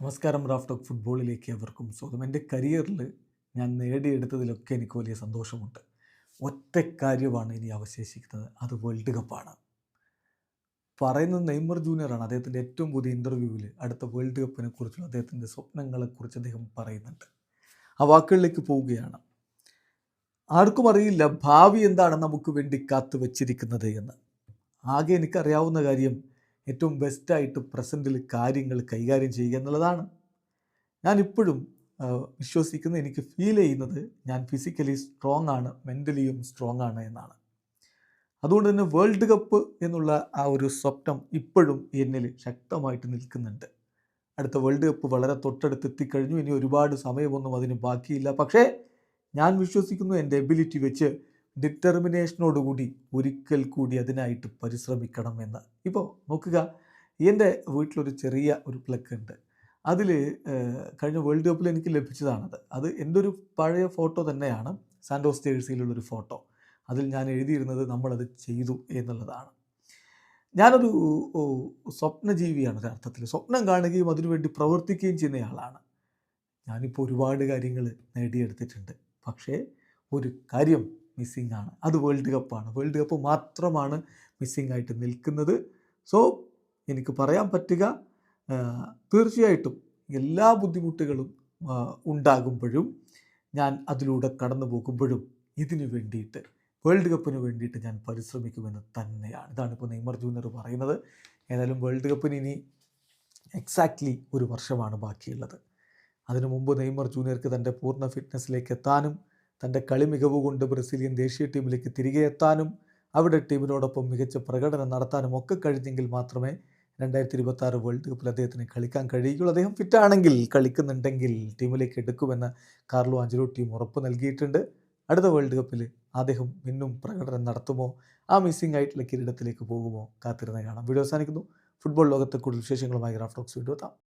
നമസ്കാരം Raf talk ഫുട്ബോളിലേക്ക് അവർക്കും സ്വാഗതം. എന്റെ കരിയറിൽ ഞാൻ നേടിയെടുത്തതിലൊക്കെ എനിക്ക് വലിയ സന്തോഷമുണ്ട്. ഒറ്റ കാര്യമാണ് ഇനി അവശേഷിക്കുന്നത്. അത് വേൾഡ് കപ്പാണ്. പറയുന്നത് നെയ്മർ ജൂനിയറാണ് അദ്ദേഹത്തിന്റെ ഏറ്റവും പുതിയ ഇന്റർവ്യൂവിൽ അടുത്ത വേൾഡ് കപ്പിനെ കുറിച്ചുള്ള അദ്ദേഹത്തിന്റെ സ്വപ്നങ്ങളെക്കുറിച്ച് അദ്ദേഹം പറയുന്നുണ്ട്. ആ വാക്കുകളിലേക്ക് പോവുകയാണ്. ആർക്കും അറിയില്ല ഭാവി എന്താണ് നമുക്ക് വേണ്ടി കാത്തു വച്ചിരിക്കുന്നത് എന്ന്. ആകെ എനിക്കറിയാവുന്ന കാര്യം ഏറ്റവും ബെസ്റ്റായിട്ട് പ്രസന്റിൽ കാര്യങ്ങൾ കൈകാര്യം ചെയ്യുക എന്നുള്ളതാണ്. ഞാനിപ്പോഴും വിശ്വസിക്കുന്നത് എനിക്ക് ഫീൽ ചെയ്യുന്നത് ഞാൻ ഫിസിക്കലി സ്ട്രോങ് ആണ് മെന്റലിയും സ്ട്രോങ് ആണ് എന്നാണ്. അതുകൊണ്ട് തന്നെ വേൾഡ് കപ്പ് എന്നുള്ള ആ ഒരു സ്വപ്നം ഇപ്പോഴും എന്നിൽ ശക്തമായിട്ട് നിൽക്കുന്നുണ്ട്. അടുത്ത വേൾഡ് കപ്പ് വളരെ തൊട്ടടുത്ത് എത്തിക്കഴിഞ്ഞു ഇനി ഒരുപാട് സമയമൊന്നും അതിന് ബാക്കിയില്ല. പക്ഷേ ഞാൻ വിശ്വസിക്കുന്നു എന്റെ എബിലിറ്റി വെച്ച് ഡിറ്റർമിനേഷനോടുകൂടി ഒരിക്കൽ കൂടി അതിനായിട്ട് പരിശ്രമിക്കണം എന്ന്. ഇപ്പോൾ നോക്കുക എന്റെ വീട്ടിലൊരു ചെറിയ ഒരു പ്ലഗ് ഉണ്ട്. അതിൽ കഴിഞ്ഞ വേൾഡ് കപ്പിൽ എനിക്ക് ലഭിച്ചതാണത്. അത് എന്റെ ഒരു പഴയ ഫോട്ടോ തന്നെയാണ് സാൻഡോസ് ജേഴ്സിയിലുള്ളൊരു ഫോട്ടോ അതിൽ ഞാൻ എഴുതിയിരുന്നത് നമ്മളത് ചെയ്തു എന്നുള്ളതാണ്. ഞാനൊരു സ്വപ്നജീവിയാണ് ഒരർത്ഥത്തിൽ സ്വപ്നം കാണുകയും അതിനുവേണ്ടി പ്രവർത്തിക്കുകയും ചെയ്യുന്നയാളാണ് ഞാനിപ്പോൾ ഒരുപാട് കാര്യങ്ങൾ നേടിയെടുത്തിട്ടുണ്ട്. പക്ഷേ ഒരു കാര്യം മിസ്സിംഗ് ആണ്. അത് വേൾഡ് കപ്പാണ് വേൾഡ് കപ്പ് മാത്രമാണ് മിസ്സിംഗ് ആയിട്ട് നിൽക്കുന്നത്. സോ എനിക്ക് പറയാൻ പറ്റുക തീർച്ചയായിട്ടും എല്ലാ ബുദ്ധിമുട്ടുകളും ഉണ്ടാകുമ്പോഴും ഞാൻ അതിലൂടെ കടന്നു പോകുമ്പോഴും ഇതിനു വേണ്ടിയിട്ട് വേൾഡ് കപ്പിന് വേണ്ടിയിട്ട് ഞാൻ പരിശ്രമിക്കുമെന്ന് തന്നെയാണ്. ഇതാണ് ഇപ്പോൾ നെയ്മർ ജൂനിയർ പറയുന്നത്. ഏതായാലും വേൾഡ് കപ്പിന് ഇനി എക്സാക്ട്ലി ഒരു വർഷമാണ് ബാക്കിയുള്ളത്. അതിനു മുമ്പ് നെയ്മർ ജൂനിയർക്ക് തന്റെ പൂർണ ഫിറ്റ്നസ്സിലേക്ക് എത്താനും തന്റെ കളി മികവ് കൊണ്ട് ബ്രസീലിയൻ ദേശീയ ടീമിലേക്ക് തിരികെ എത്താനും അവിടെ ടീമിനോടൊപ്പം മികച്ച പ്രകടനം നടത്താനും ഒക്കെ കഴിഞ്ഞെങ്കിൽ മാത്രമേ രണ്ടായിരത്തി ഇരുപത്തി ആറ് വേൾഡ് കപ്പിൽ അദ്ദേഹത്തിന് കളിക്കാൻ കഴിയുകയുള്ളൂ. അദ്ദേഹം ഫിറ്റാണെങ്കിൽ കളിക്കുന്നുണ്ടെങ്കിൽ ടീമിലേക്ക് എടുക്കുമെന്ന് കാർലോ ആഞ്ചലോ ടീം ഉറപ്പ് നൽകിയിട്ടുണ്ട്. അടുത്ത വേൾഡ് കപ്പിൽ അദ്ദേഹം മിന്നും പ്രകടനം നടത്തുമോ? ആ മിസ്സിംഗ് ആയിട്ടുള്ള കിരീടത്തിലേക്ക് പോകുമോ? കാത്തിരുന്ന് കാണാം. വീഡിയോ അവസാനിക്കുന്നു. ഫുട്ബോൾ ലോകത്തെ കൂടുതൽ വിശേഷങ്ങളുമായി ഗ്രാഫ്റ്റോക്സ് വീഡിയോ എത്താം.